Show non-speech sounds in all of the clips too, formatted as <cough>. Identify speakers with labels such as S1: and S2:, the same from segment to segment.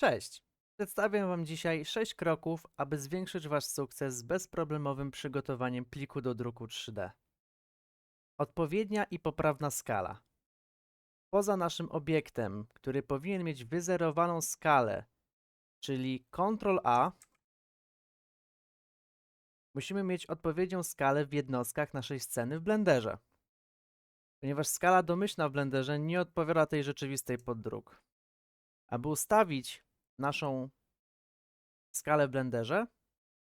S1: Cześć! Przedstawię Wam dzisiaj 6 kroków, aby zwiększyć Wasz sukces z bezproblemowym przygotowaniem pliku do druku 3D. Odpowiednia i poprawna skala. Poza naszym obiektem, który powinien mieć wyzerowaną skalę, czyli Ctrl-A, musimy mieć odpowiednią skalę w jednostkach naszej sceny w Blenderze. Ponieważ skala domyślna w Blenderze nie odpowiada tej rzeczywistej pod druk. Aby ustawić naszą skalę w Blenderze,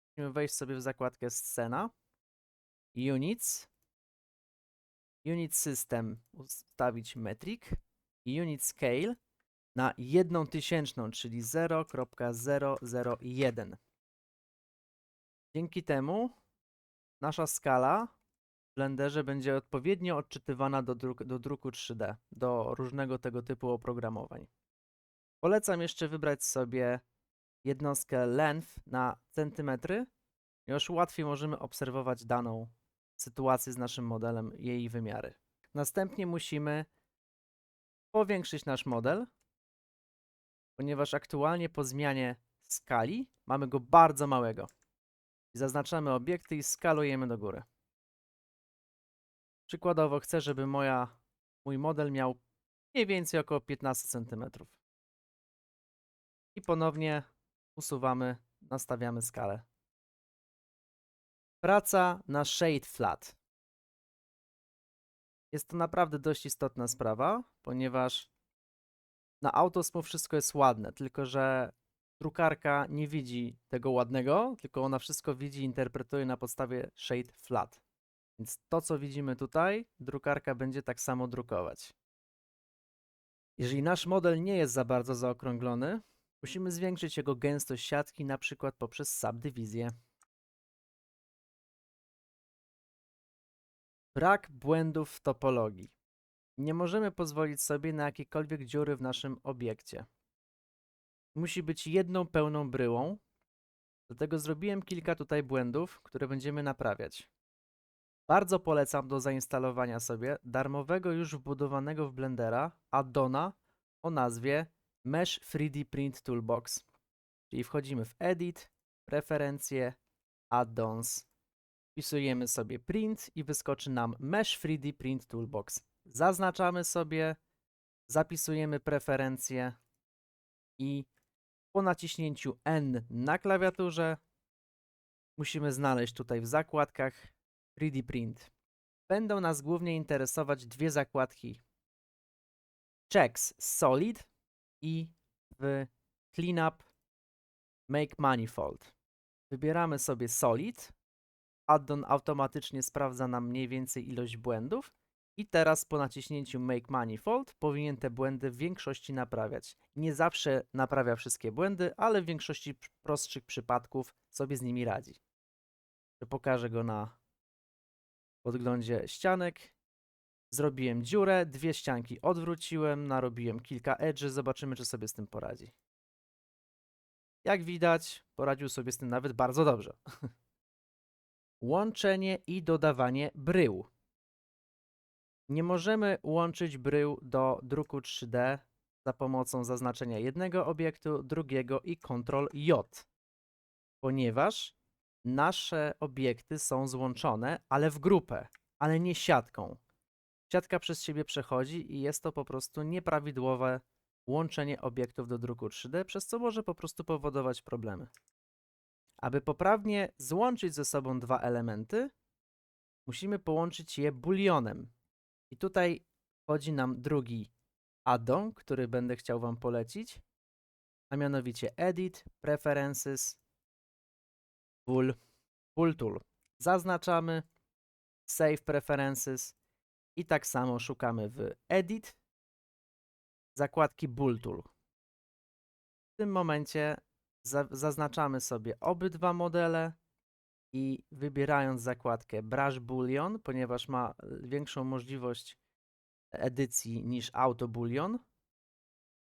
S1: musimy wejść sobie w zakładkę Scena, Units, Unit System, ustawić Metric. I Unit Scale na 1 tysięczną, czyli 0.001. Dzięki temu nasza skala w Blenderze będzie odpowiednio odczytywana do, druk, do druku 3D, do różnego tego typu oprogramowań. Polecam jeszcze wybrać sobie jednostkę length na centymetry. Już łatwiej możemy obserwować daną sytuację z naszym modelem, jej wymiary. Następnie musimy powiększyć nasz model, ponieważ aktualnie po zmianie skali mamy go bardzo małego. Zaznaczamy obiekty i skalujemy do góry. Przykładowo chcę, żeby moja, mój model miał mniej więcej około 15 cm. I ponownie usuwamy, nastawiamy skalę. Praca na Shade Flat. Jest to naprawdę dość istotna sprawa, ponieważ na Autosmooth wszystko jest ładne, tylko że drukarka nie widzi tego ładnego, tylko ona wszystko widzi i interpretuje na podstawie Shade Flat. Więc to, co widzimy tutaj, drukarka będzie tak samo drukować. Jeżeli nasz model nie jest za bardzo zaokrąglony, Musimy zwiększyć jego gęstość siatki, na przykład poprzez subdywizję. Brak błędów w topologii. Nie możemy pozwolić sobie na jakiekolwiek dziury w naszym obiekcie. Musi być jedną pełną bryłą, dlatego zrobiłem kilka tutaj błędów, które będziemy naprawiać. Bardzo polecam do zainstalowania sobie darmowego już wbudowanego w Blendera addona o nazwie Mesh 3D Print Toolbox. Czyli wchodzimy w Edit, Preferencje, Add-ons, wpisujemy sobie Print i wyskoczy nam Mesh 3D Print Toolbox. Zaznaczamy sobie, zapisujemy preferencje i po naciśnięciu N na klawiaturze musimy znaleźć tutaj w zakładkach 3D Print. Będą nas głównie interesować dwie zakładki. Checks Solid i w Cleanup Make Manifold. Wybieramy sobie Solid. Addon automatycznie sprawdza nam mniej więcej ilość błędów. I teraz po naciśnięciu Make Manifold powinien te błędy w większości naprawiać. Nie zawsze naprawia wszystkie błędy, ale w większości prostszych przypadków sobie z nimi radzi. Pokażę go na podglądzie ścianek Zrobiłem dziurę, dwie ścianki odwróciłem, narobiłem kilka edży, zobaczymy, czy sobie z tym poradzi. Jak widać, poradził sobie z tym nawet bardzo dobrze. <laughs> Łączenie i dodawanie brył. Nie możemy łączyć brył do druku 3D za pomocą zaznaczenia jednego obiektu, drugiego i Ctrl J, ponieważ nasze obiekty są złączone, ale w grupę, ale nie siatką. Siatka przez siebie przechodzi i jest to po prostu nieprawidłowe łączenie obiektów do druku 3D, przez co może po prostu powodować problemy. Aby poprawnie złączyć ze sobą dwa elementy, musimy połączyć je bulionem. I tutaj wchodzi nam drugi addon, który będę chciał Wam polecić, a mianowicie Edit, Preferences, Bool, Bool Tool. Zaznaczamy, Save Preferences i tak samo szukamy w Edit, zakładki Bull Tool. W tym momencie za zaznaczamy sobie obydwa modele i wybierając zakładkę Brush Bullion, ponieważ ma większą możliwość edycji niż Auto Bullion,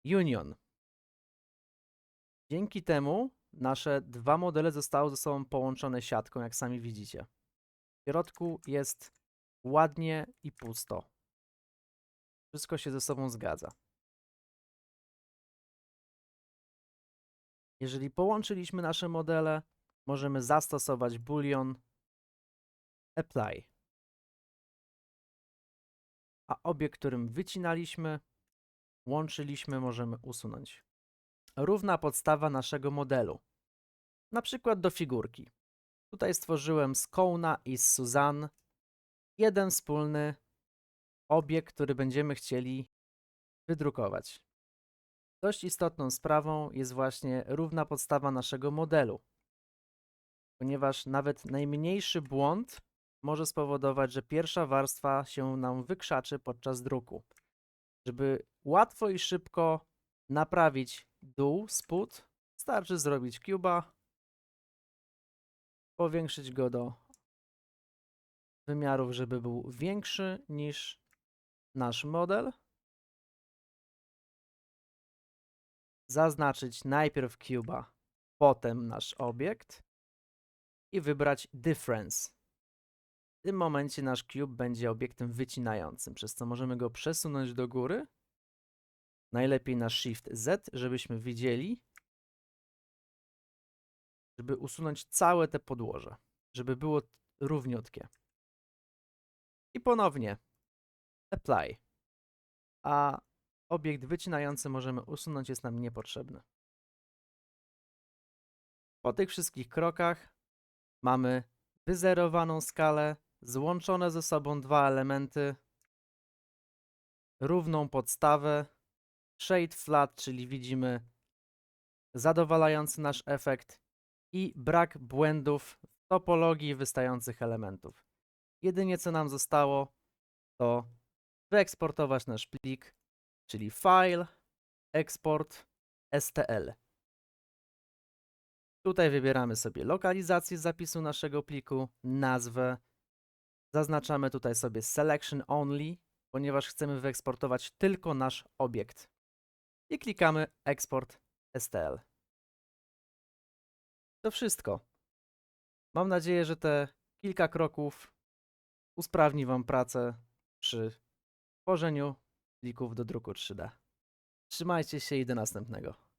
S1: Union. Dzięki temu nasze dwa modele zostały ze sobą połączone siatką, jak sami widzicie. W środku jest ładnie i pusto. Wszystko się ze sobą zgadza. Jeżeli połączyliśmy nasze modele, możemy zastosować boolean apply. A obiekt, którym wycinaliśmy, łączyliśmy, możemy usunąć. Równa podstawa naszego modelu. Na przykład do figurki. Tutaj stworzyłem z Kołna i z Suzanne jeden wspólny obiekt, który będziemy chcieli wydrukować. Dość istotną sprawą jest właśnie równa podstawa naszego modelu, ponieważ nawet najmniejszy błąd może spowodować, że pierwsza warstwa się nam wykrzaczy podczas druku. Żeby łatwo i szybko naprawić dół, spód, starczy zrobić cuba, powiększyć go do wymiarów, żeby był większy niż nasz model. Zaznaczyć najpierw cuba, potem nasz obiekt i wybrać difference. W tym momencie nasz cube będzie obiektem wycinającym, przez co możemy go przesunąć do góry. Najlepiej na Shift Z, żebyśmy widzieli, żeby usunąć całe te podłoże, żeby było równiutkie. I ponownie apply. A obiekt wycinający możemy usunąć, jest nam niepotrzebny. Po tych wszystkich krokach mamy wyzerowaną skalę, złączone ze sobą dwa elementy, równą podstawę, shade flat, czyli widzimy zadowalający nasz efekt i brak błędów w topologii wystających elementów. Jedynie co nam zostało to wyeksportować nasz plik, czyli file, export, stl. Tutaj wybieramy sobie lokalizację zapisu naszego pliku, nazwę. Zaznaczamy tutaj sobie selection only, ponieważ chcemy wyeksportować tylko nasz obiekt. I klikamy export stl. To wszystko. Mam nadzieję, że te kilka kroków usprawni Wam pracę przy tworzeniu plików do druku 3D. Trzymajcie się i do następnego.